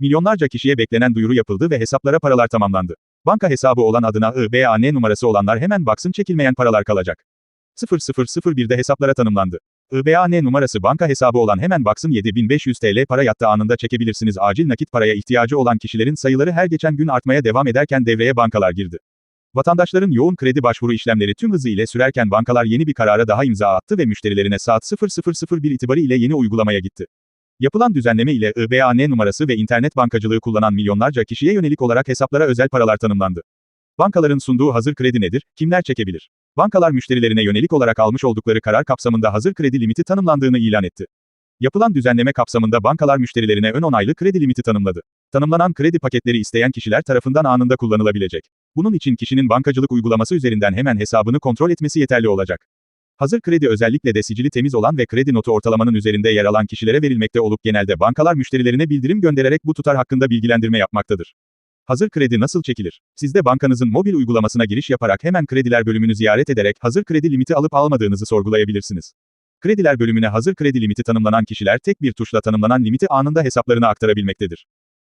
Milyonlarca kişiye beklenen duyuru yapıldı ve hesaplara paralar tamamlandı. Banka hesabı olan adına IBAN numarası olanlar hemen baksın çekilmeyen paralar kalacak. 0001'de hesaplara tanımlandı. IBAN numarası banka hesabı olan hemen baksın 7500 TL para yattı anında çekebilirsiniz. Acil nakit paraya ihtiyacı olan kişilerin sayıları her geçen gün artmaya devam ederken devreye bankalar girdi. Vatandaşların yoğun kredi başvuru işlemleri tüm hızı ile sürerken bankalar yeni bir karara daha imza attı ve müşterilerine saat 0001 itibariyle yeni uygulamaya gitti. Yapılan düzenleme ile IBAN numarası ve internet bankacılığı kullanan milyonlarca kişiye yönelik olarak hesaplara özel paralar tanımlandı. Bankaların sunduğu hazır kredi nedir? Kimler çekebilir? Bankalar müşterilerine yönelik olarak almış oldukları karar kapsamında hazır kredi limiti tanımlandığını ilan etti. Yapılan düzenleme kapsamında bankalar müşterilerine ön 10 aylık kredi limiti tanımladı. Tanımlanan kredi paketleri isteyen kişiler tarafından anında kullanılabilecek. Bunun için kişinin bankacılık uygulaması üzerinden hemen hesabını kontrol etmesi yeterli olacak. Hazır kredi özellikle de sicili temiz olan ve kredi notu ortalamanın üzerinde yer alan kişilere verilmekte olup genelde bankalar müşterilerine bildirim göndererek bu tutar hakkında bilgilendirme yapmaktadır. Hazır kredi nasıl çekilir? Siz de bankanızın mobil uygulamasına giriş yaparak hemen krediler bölümünü ziyaret ederek hazır kredi limiti alıp almadığınızı sorgulayabilirsiniz. Krediler bölümüne hazır kredi limiti tanımlanan kişiler tek bir tuşla tanımlanan limiti anında hesaplarına aktarabilmektedir.